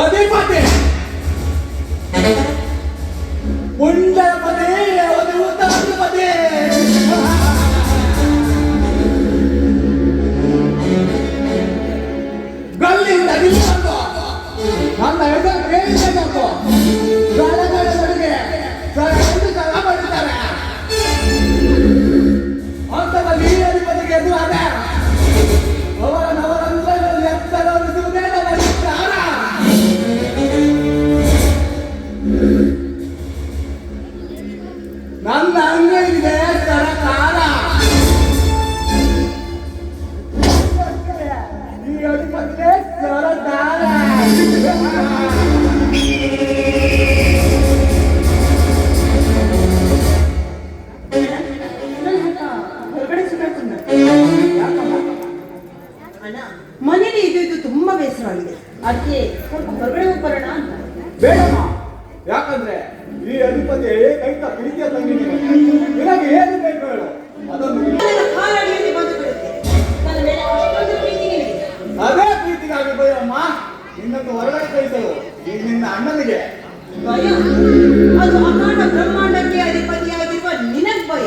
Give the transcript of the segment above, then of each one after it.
അതേ പാട്ടേ ഉണ്ട പതേ അതേ പതേ ಬೇಸರವಾಗಿದೆ. ಅದಕ್ಕೆ ಸ್ವಲ್ಪ ಹೊರಗಡೆ ಹೋಗಿ ಬರೋಣ ಅಂತ ಬೇಡಮ್ಮ ಯಾಕಂದ್ರೆ ಈ ಅಧಿಪತಿ ಕೈತ ಪ್ರೀತಿಯ ತಂಗಿ ನಿನಗೆ ಏನು ಬೇಕು ಹೇಳು. ಅದನ್ನು. ಅದೇ ಪ್ರೀತಿಗಾಗಿ ಭಯಮ್ಮ ನಿನ್ನನ್ನು ಹೊರಗಡೆ ಕಳಿಸಲು ಈ ನಿನ್ನ ಅಣ್ಣನಿಗೆ. ಭಯ. ಅದು ಅಖಂಡ ಬ್ರಹ್ಮಾಂಡಕ್ಕೆ ಅಧಿಪತಿಯಾಗಿರುವ ನಿನಗ್ ಭಯ.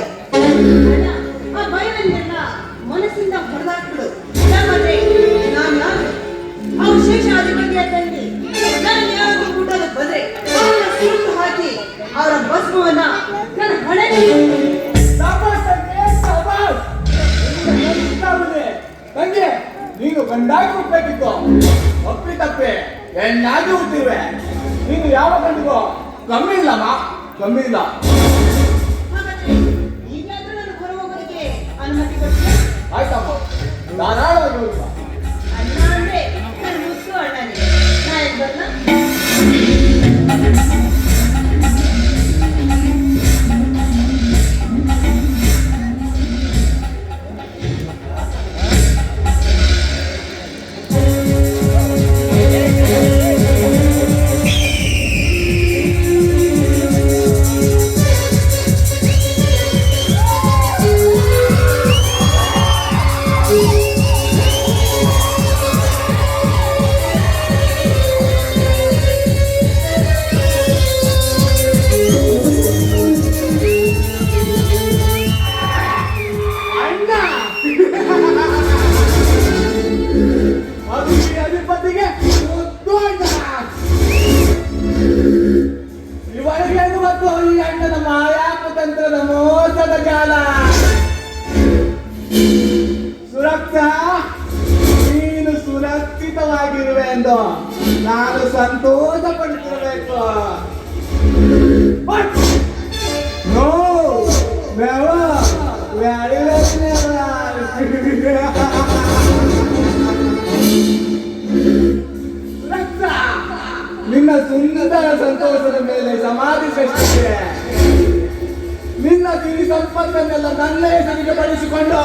ಗಂಡಾಗಿ ಹುಟ್ಟಬೇಕಿತ್ತು ಅಪ್ಪಿ ತಪ್ಪೆ ಹೆಣ್ಣಾಗಿ ಹುಟ್ಟಿರುವೆ ನೀನು ಯಾವ ಗಂಡಿಗೋ? ಕಮ್ಮಿ ಇಲ್ಲಮ್ಮ. ಕಮ್ಮಿ ಇಲ್ಲ. ಆಯ್ತಮ್ಮ. ಧಾರಾಳವಾಗಿ ಹೋಗುವ. ಅಣ್ಣ ಅಂದ್ರೆ ನನ್ನ ಮುದ್ದು ಅಣ್ಣನಿಗೆ. ನಾನು ಎಂದು ನಾನು ಸಂತೋಷ ಪಡ್ತಿರಬೇಕು ನಿನ್ನ ಸುಂದರ ಸಂತೋಷದ ಮೇಲೆ ಸಮಾಧಿ ಸೃಷ್ಟಿಸಿದೆ. ನಿನ್ನ ಸಿರಿ ಸಂಪತ್ತನ್ನೆಲ್ಲ ನನ್ನೇ ಹೆಸರಿಗೆ ಬಳಸಿಕೊಂಡು